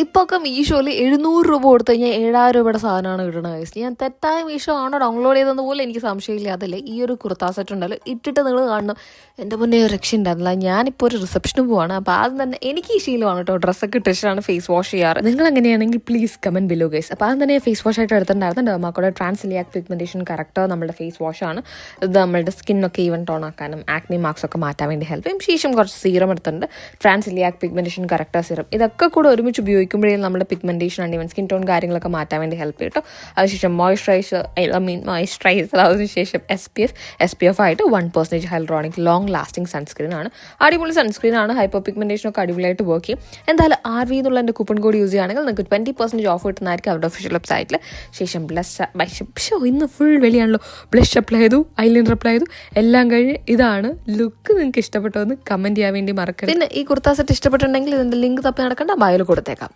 ഇപ്പോൾ ഒക്കെ മീഷോയിൽ എഴുന്നൂറ് രൂപ കൊടുത്തു കഴിഞ്ഞാൽ ഏഴായിരം രൂപയുടെ സാധനമാണ് കിട്ടുന്നത് guys. ഞാൻ തെറ്റായ മീഷോ ആണോ ഡൗൺലോഡ് ചെയ്തെന്ന് പോലും എനിക്ക് സംശയമില്ല. അതല്ലേ ഈ ഒരു കുർത്താ സെറ്റ് ഉണ്ടല്ലോ ഇട്ടിട്ട് നിങ്ങൾ കാണണം. എന്റെ മുന്നേ ഒരു രക്ഷ ഉണ്ടായിരുന്നില്ല. ഞാനിപ്പോൾ ഒരു റിസപ്ഷന് പോവാണ്. അപ്പോൾ ആദ്യം തന്നെ എനിക്ക് ഈ ശീലമാണ് കേട്ടോ. ഡ്രസ്സൊക്കെ ഇട്ടിട്ടാണ് ഫേസ് വാഷ് ചെയ്യാറ്. നിങ്ങൾ എങ്ങനെയാണെങ്കിൽ പ്ലീസ് കമന്റ് ബിലോ ഗൈസ് അപ്പോൾ ആദ്യം തന്നെ ഫേസ് വാഷ് ആയിട്ട് എടുത്തിട്ടുണ്ടായിരുന്നു ഡെർമാക്കോടെ ട്രാൻസ്ലിയാക് പിഗ്മെന്റേഷൻ കറക്റ്റോ നമ്മുടെ ഫേസ് വാഷാണ് ഇത് നമ്മുടെ സ്കിന്നൊക്കെ ഈവൻ ടോൺ ആക്കാനും ആക്നി മാർക്സ് ഒക്കെ മാറ്റാൻ വേണ്ടി ഹെൽപ്പ് ചെയ്യും. ശേഷം കുറച്ച് സീറം എടുത്തിട്ടുണ്ട്. ട്രാൻസ്ലിയാക് പിഗ്മെന്റേഷൻ കറക്റ്റോ സീറം ഇതൊക്കെ കൂടെ ഒരുമിച്ച് ഉപയോഗിക്കുമ്പോഴേ നമ്മുടെ പിഗ്മെന്റേഷൻ ആണ് ഈവൻ സ്കിൻ ടോൺ കാര്യങ്ങളൊക്കെ മാറ്റാൻ വേണ്ടി ഹെൽപ്പ് ചെയ്യും കേട്ടോ അതിനുശേഷം മോയ്സ്ചറൈസർ ഐ മീൻ മോയ്സ്ചറൈസർ അതിനുശേഷം S P F S P F ആയിട്ട് one percentage hyaluronic long lasting sunscreen ആണ്. അടിപൊളി സൺസ്ക്രീൻ ആണ്. ഹൈപ്പർ പിഗ്മെന്റേഷൻ ഒക്കെ അടിപൊളിയായിട്ട് വർക്ക് ചെയ്യും. എന്തായാലും ആർ വി എന്നുള്ള എന്റെ കൂപ്പൺ കോഡ് യൂസ് ചെയ്യുകയാണെങ്കിൽ നിങ്ങൾക്ക് ട്വന്റി പെർസെന്റേജ് ഓഫ് കിട്ടുന്നതായിരിക്കും അവരുടെ ഒഫീഷ്യൽ വെബ്സൈറ്റിൽ ശേഷം ബ്ലഷ് പക്ഷേ ഇന്ന് ഫുൾ വെളിയാണല്ലോ. ബ്ലഷ് അപ്ലൈ ചെയ്തു ഐലൈനർ അപ്ലൈ ചെയ്തു. എല്ലാം കഴിഞ്ഞ് ഇതാണ് ലുക്ക് നിങ്ങൾക്ക് ഇഷ്ടപ്പെട്ടോ എന്ന് കമന്റ് ചെയ്യാൻ വേണ്ടി മറക്കരുത്. പിന്നെ ഈ കുർത്ത സെറ്റ് ഇഷ്ടപ്പെട്ടിട്ടുണ്ടെങ്കിൽ ഇതിന്റെ ലിങ്ക് തപ്പി നടക്കേണ്ട ബയോയിൽ കൊടുത്തേക്കാം.